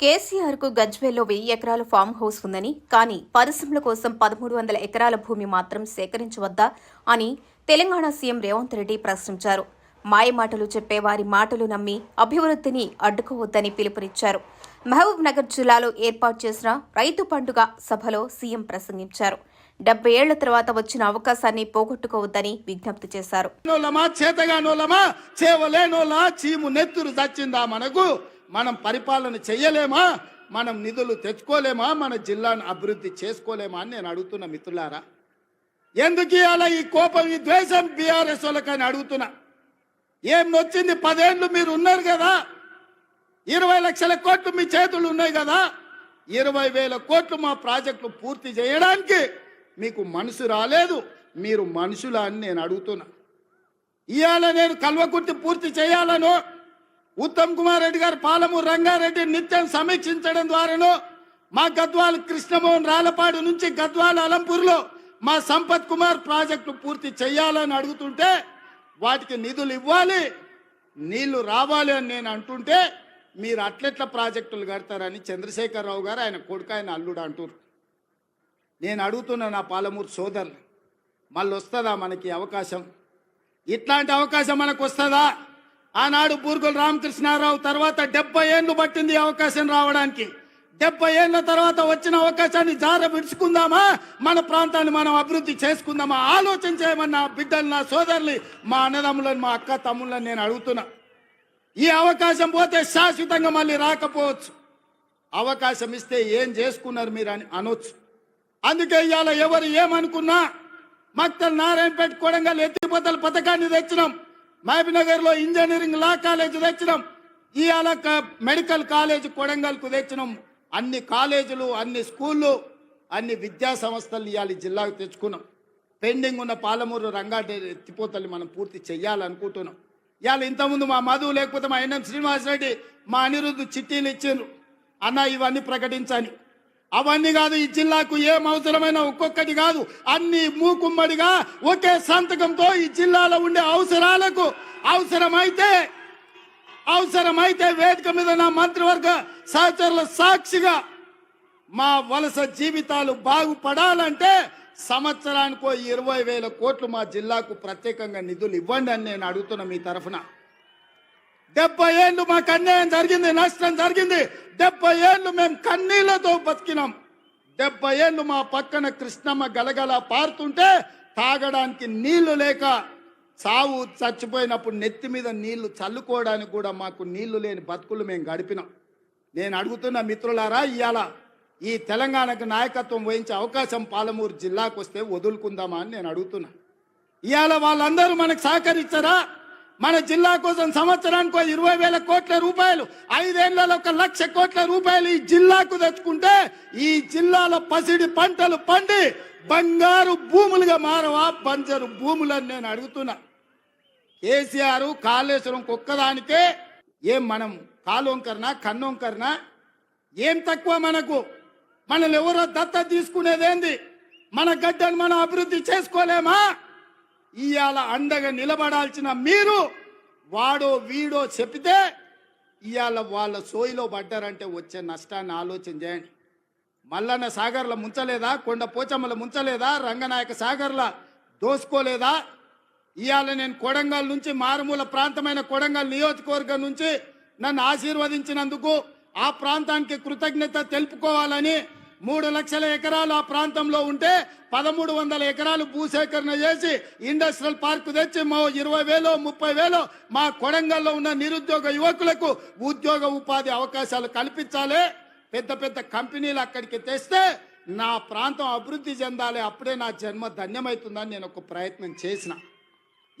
కేసీఆర్కు గజ్వేల్లో వెయ్యి ఎకరాల ఫామ్ హౌస్ ఉందని కానీ పరిశ్రమల కోసం పదమూడు వందల ఎకరాల భూమి మాత్రం సేకరించవద్దా అని తెలంగాణ సీఎం రేవంత్ రెడ్డి ప్రశ్నించారు. మాయమాటలు చెప్పే వారి మాటలు నమ్మి అభివృద్ధిని అడ్డుకోవద్దని పిలుపునిచ్చారు. మహబూబ్ నగర్ జిల్లాలో ఏర్పాటు చేసిన రైతు పండుగ సభలో సీఎం ప్రసంగించారు. డెబ్బై ఏళ్ళ తర్వాత వచ్చిన అవకాశాన్ని పోగొట్టుకోవద్దని విజ్ఞప్తి చేశారు. నోలమా చేవలే నోలా చీము నెత్తురు మనకు? మనం పరిపాలన చెయ్యలేమా? మనం నిధులు తెచ్చుకోలేమా? మన జిల్లాను అభివృద్ధి చేసుకోలేమా అని నేను అడుగుతున్న మిత్రులారా? ఎందుకు అలా ఈ కోపం ఈ ద్వేషం బీఆర్ఎస్ వాళ్ళకని అడుగుతున్నా? ఏం నొచ్చింది? పదేళ్ళు మీరు ఉన్నారు కదా. ఇరవై లక్షల కోట్లు మీ చేతులు ఉన్నాయి కదా. ఇరవై వేల కోట్లు మా ప్రాజెక్టులు పూర్తి చేయడానికి మీకు మనసు రాలేదు. మీరు మనుషులా అని నేను అడుగుతున్నా. ఇవాళ నేను కల్వకుర్తి పూర్తి చేయాలను. ఉత్తమ్ కుమార్ రెడ్డి గారు పాలమూరు రంగారెడ్డి నిత్యం సమీక్షించడం ద్వారాను మా గద్వాల కృష్ణమోహన్ రాలపాడు నుంచి గద్వాల అలంపూర్లో మా సంపత్ కుమార్ ప్రాజెక్టు పూర్తి చేయాలని అడుగుతుంటే వాటికి నిధులు ఇవ్వాలి నీళ్ళు రావాలి అని నేను అంటుంటే మీరు అట్లెట్ల ప్రాజెక్టులు కడతారని చంద్రశేఖరరావు గారు ఆయన కొడుకు ఆయన అల్లుడు అంటున్నారు నేను అడుగుతున్నా నా పాలమూరు సోదరులు మళ్ళీ వస్తుందా మనకి అవకాశం? ఇట్లాంటి అవకాశం మనకు వస్తుందా ఆనాడు బూర్గుల రామకృష్ణారావు తర్వాత డెబ్బై ఏళ్ళు పట్టింది అవకాశం రావడానికి. డెబ్బై ఏళ్ళ తర్వాత వచ్చిన అవకాశాన్ని జార విడుచుకుందామా? మన ప్రాంతాన్ని మనం అభివృద్ధి చేసుకుందామా? ఆలోచన చేయమని నా బిడ్డలు నా సోదరులు మా అన్నదమ్ములను మా అక్క తమ్ముళ్ళని నేను అడుగుతున్నా. ఈ అవకాశం పోతే శాశ్వతంగా మళ్ళీ రాకపోవచ్చు. అవకాశం ఇస్తే ఏం చేసుకున్నారు మీరు అని అనొచ్చు. అందుకే ఇవాళ ఎవరు ఏమనుకున్నా మక్తల్ నారాయణపేట కొడంగల్ ఎత్తిపోతల పథకాన్ని తెచ్చినాం. మహబీనగర్లో ఇంజనీరింగ్ లా కాలేజ్ తెచ్చినాం. ఇవాళ మెడికల్ కాలేజ్ కొడంగల్కు తెచ్చినాం. అన్ని కాలేజీలు అన్ని స్కూళ్ళు అన్ని విద్యా సంస్థలు ఇవాళ జిల్లాకు తెచ్చుకున్నాం. పెండింగ్ ఉన్న పాలమూరు రంగారెడ్డి ఎత్తిపోతల్ని మనం పూర్తి చేయాలనుకుంటున్నాం ఇవాళ ఇంతకుముందు మా మధు లేకపోతే మా ఎన్ఎం శ్రీనివాసరెడ్డి మా అనిరుద్ధు చిట్టీలు ఇచ్చిండ్రు. అన్న ఇవన్నీ ప్రకటించాలి అవన్నీ కాదు ఈ జిల్లాకు ఏం అవసరమైన ఒక్కొక్కటి కాదు. అన్ని మూకుమ్మడిగా ఒకే సంతకంతో ఈ జిల్లాలో ఉండే అవసరాలకు అవసరమైతే అవసరమైతే వేదిక మీద నా మంత్రివర్గ సహచరుల సాక్షిగా మా వలస జీవితాలు బాగుపడాలంటే సంవత్సరానికి ఇరవై వేల కోట్లు మా జిల్లాకు ప్రత్యేకంగా నిధులు ఇవ్వండి అని నేను అడుగుతున్నా మీ తరఫున. డెబ్బై ఏళ్ళు మాకు అన్యాయం జరిగింది నష్టం జరిగింది. డెబ్బై ఏళ్ళు మేము కన్నీళ్ళతో బతికినాం. డెబ్బై ఏళ్ళు మా పక్కన కృష్ణమ్మ గలగల పారుతుంటే తాగడానికి నీళ్ళు లేక సావు చచ్చిపోయినప్పుడు నెత్తి మీద నీళ్ళు చల్లుకోవడానికి కూడా మాకు నీళ్ళు లేని బతుకులు మేము గడిపినాం. నేను అడుగుతున్న మిత్రులారా ఇవాళ ఈ తెలంగాణకు నాయకత్వం వహించే అవకాశం పాలమూరు జిల్లాకు వస్తే వదులుకుందామా అని నేను అడుగుతున్నా. ఇవాళ వాళ్ళందరూ మనకు సహకరించారా? మన జిల్లా కోసం సంవత్సరానికి ఇరవై వేల కోట్ల రూపాయలు ఐదేళ్ళలో ఒక లక్ష కోట్ల రూపాయలు ఈ జిల్లాకు తెచ్చుకుంటే ఈ జిల్లాలో పసిడి పంటలు పండి బంగారు భూములుగా మారవా బంజరు భూములని నేను అడుగుతున్నా. కేసీఆర్ కాళేశ్వరం కుక్కదానికే ఏం మనం కాలువంకరనా కన్నొంకరనా? ఏం తక్కువ మనకు? మనల్ని ఎవరో దత్త తీసుకునేదేంది? మన గడ్డను మనం అభివృద్ధి చేసుకోలేమా? ఇవాళ అండగా నిలబడాల్సిన మీరు వాడో వీడో చెప్తే ఇవాళ వాళ్ళ సోయిలో పడ్డారంటే వచ్చే నష్టాన్ని ఆలోచన చేయండి. మల్లన్న సాగర్ల ముంచలేదా? కొండ పోచమ్మల ముంచలేదా? రంగనాయక సాగర్ల దోసుకోలేదా? ఇవాళ నేను కొడంగల్ నుంచి మారుమూల ప్రాంతమైన కొడంగల్ నియోజకవర్గం నుంచి నన్ను ఆశీర్వదించినందుకు ఆ ప్రాంతానికి కృతజ్ఞత తెలుపుకోవాలని మూడు లక్షల ఎకరాలు ఆ ప్రాంతంలో ఉంటే పదమూడు వందల ఎకరాలు భూసేకరణ చేసి ఇండస్ట్రియల్ పార్క్ తెచ్చి మా ఇరవై వేలు ముప్పై వేలు మా కొడంగల్లో ఉన్న నిరుద్యోగ యువకులకు ఉద్యోగ ఉపాధి అవకాశాలు కల్పించాలి. పెద్ద పెద్ద కంపెనీలు అక్కడికి తెస్తే నా ప్రాంతం అభివృద్ధి చెందాలి. అప్పుడే నా జన్మ ధన్యమవుతుందని నేను ఒక ప్రయత్నం చేసిన.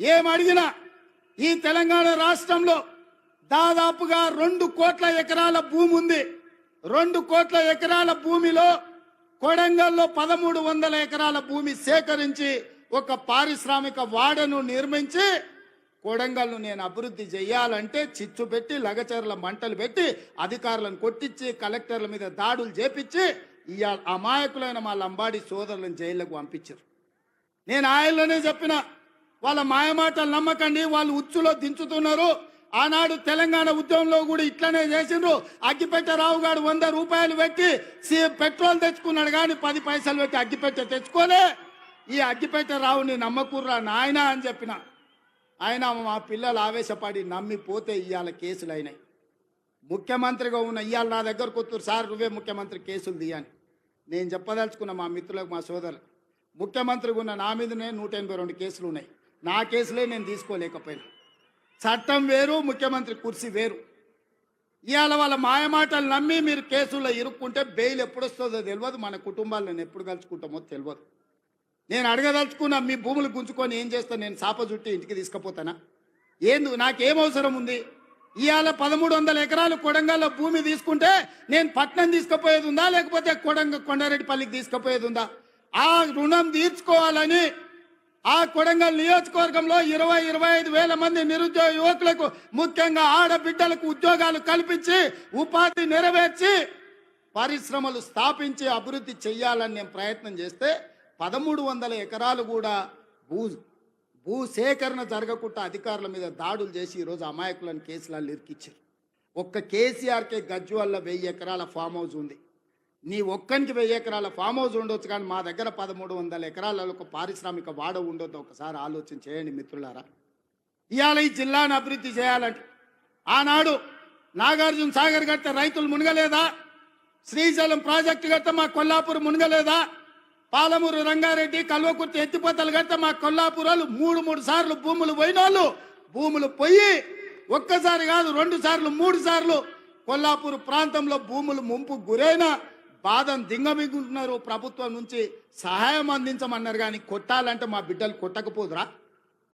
ఏం అడిగినా ఈ తెలంగాణ రాష్ట్రంలో దాదాపుగా రెండు కోట్ల ఎకరాల భూమి ఉంది రెండు కోట్ల ఎకరాల భూమిలో కొడంగల్లో పదమూడు వందల ఎకరాల భూమి సేకరించి ఒక పారిశ్రామిక వాడను నిర్మించి కొడంగల్ను నేను అభివృద్ధి చేయాలంటే చిచ్చు పెట్టి లగచర్ల మంటలు పెట్టి అధికారులను కొట్టించి కలెక్టర్ల మీద దాడులు చేపించి ఇవాళ అమాయకులైన మా లంబాడి సోదరులను జైళ్ళకు పంపించారు. నేను ఆయనలోనే చెప్పిన వాళ్ళ మాయమాటలు నమ్మకండి వాళ్ళు ఉచ్చులో దించుతున్నారు ఆనాడు తెలంగాణ ఉద్యమంలో కూడా ఇట్లనే చేసిండ్రు. అగ్గిపెట్ట రావు గారు వంద రూపాయలు పెట్టి సి- పెట్రోల్ తెచ్చుకున్నాడు కానీ పది పైసలు పెట్టి అగ్గిపెట్టె తెచ్చుకోలే. ఈ అగ్గిపెట్టె రావుని నమ్మకుర్రా నాయనా అని చెప్పిన. ఆయన మా పిల్లలు ఆవేశపడి నమ్మి పోతే ఇవాళ కేసులు అయినాయి. ముఖ్యమంత్రిగా ఉన్న ఇవాళ నా దగ్గరకు వస్తారు సార్ నువ్వే ముఖ్యమంత్రి కేసులు తీయని నేను చెప్పదలుచుకున్న మా మిత్రులకు మా సోదరులు ముఖ్యమంత్రిగా ఉన్న నా మీదనే నూట ఎనభై రెండు కేసులు ఉన్నాయి. నా కేసులే నేను తీసుకోలేకపోయినా. చట్టం వేరు ముఖ్యమంత్రి కుర్సీ వేరు. ఇవాళ వాళ్ళ మాయమాటలు నమ్మి మీరు కేసుల్లో ఇరుక్కుంటే బెయిల్ ఎప్పుడు వస్తుందో తెలియదు మన కుటుంబాలు నేను ఎప్పుడు కలుసుకుంటామో తెలియదు నేను అడగదలుచుకున్నా మీ భూములు గుంజుకొని ఏం చేస్తాను నేను చాప చుట్టి ఇంటికి తీసుకుపోతానా? ఏందు నాకేం అవసరం ఉంది? ఇవాళ పదమూడు వందల ఎకరాలు కొడంగల్లో భూమి తీసుకుంటే నేను పట్నం తీసుకుపోయేది ఉందా లేకపోతే కొడంగ కొండారెడ్డిపల్లికి తీసుకుపోయేది ఉందా? ఆ రుణం తీర్చుకోవాలని ఆ కొడంగల్ నియోజకవర్గంలో ఇరవై ఇరవై ఐదు వేల మంది నిరుద్యోగ యువకులకు ముఖ్యంగా ఆడబిడ్డలకు ఉద్యోగాలు కల్పించి ఉపాధి నెరవేర్చి పరిశ్రమలు స్థాపించి అభివృద్ధి చెయ్యాలని నేను ప్రయత్నం చేస్తే పదమూడు వందల ఎకరాలు కూడా భూ భూ సేకరణ జరగకుండా అధికారుల మీద దాడులు చేసి ఈరోజు అమాయకులను కేసులలో ఇరికిచ్చారు. ఒక్క కేసీఆర్కే గజ్జు వెయ్యి ఎకరాల ఫామ్ హౌస్ ఉంది. నీ ఒక్కనికి వెయ్యి ఎకరాల ఫామ్ హౌస్ ఉండొచ్చు కానీ మా దగ్గర పదమూడు వందల ఎకరాలలో ఒక పారిశ్రామిక వాడ ఉండొద్దు. ఒకసారి ఆలోచన చేయండి మిత్రులారా. ఇవాళ ఈ జిల్లాను అభివృద్ధి చేయాలంటే ఆనాడు నాగార్జున సాగర్ కడితే రైతులు మునగలేదా? శ్రీశైలం ప్రాజెక్టు కడితే మా కొల్లాపూర్ మునగలేదా? పాలమూరు రంగారెడ్డి కల్వకుర్తి ఎత్తిపోతలు కడితే మా కొల్లాపురాలు మూడు మూడు సార్లు భూములు పోయినోళ్ళు. భూములు పోయి ఒక్కసారి కాదు రెండు సార్లు మూడు సార్లు కొల్లాపూర్ ప్రాంతంలో భూములు ముంపు గురైన పాదం దింగమిగుంటున్నారు ప్రభుత్వం నుంచి సహాయం అందించమన్నారు కానీ కొట్టాలంటే మా బిడ్డలు కొట్టకపోదురా?